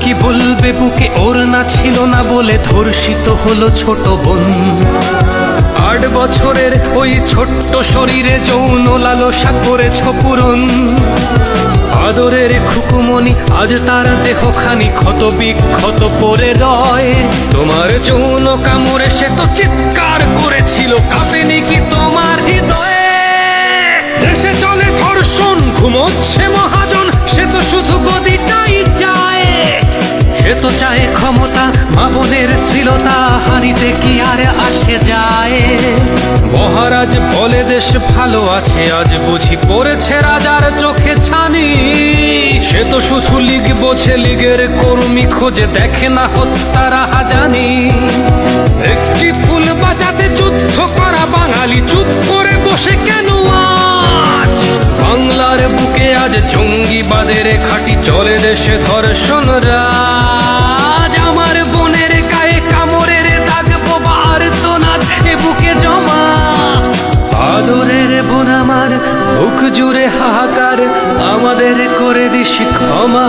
কি বলবে বুকে ওর না ছিল না বলে ধর্ষিত হলো ছোট বোন। আট বছরের ওই ছোট্ট শরীরে যৌন লালসা করেছ পূরণ। আদরের খুকুমনি আজ তার দেহখানি ক্ষত বিক্ষত পরে রয়। তোমার যৌন কামড়ে সে তো চিৎকার করেছিল, কাঁপেনি কি তোমার হৃদয়ে? দেশে চলে ধর্ষণ, ঘুমোচ্ছে মহাজন, সে তো শুধু চায় সে তো চায় ক্ষমতা মা বোনের হানিতে কি আর আসে যায়? মহারাজ বলে দেশ ভালো আছে, আজ বুঝি পড়েছে রাজার চোখে ছানি। সে তো শুধু লিগ বোঝে, লিগের কর্মী খোঁজে দেখে না হত্যারা হাজানি। একটি ফুল বাঁচাতে যুদ্ধ করা বাঙালি, চুপ করে বসে কেন আজ? বাংলার বুকে আজ জঙ্গিবাদের খাটি চলে দেশে ধর্ষণ আদরের বোন আমার বুক জুড়ে হাহাকার আমাদের করে দিস ক্ষমা।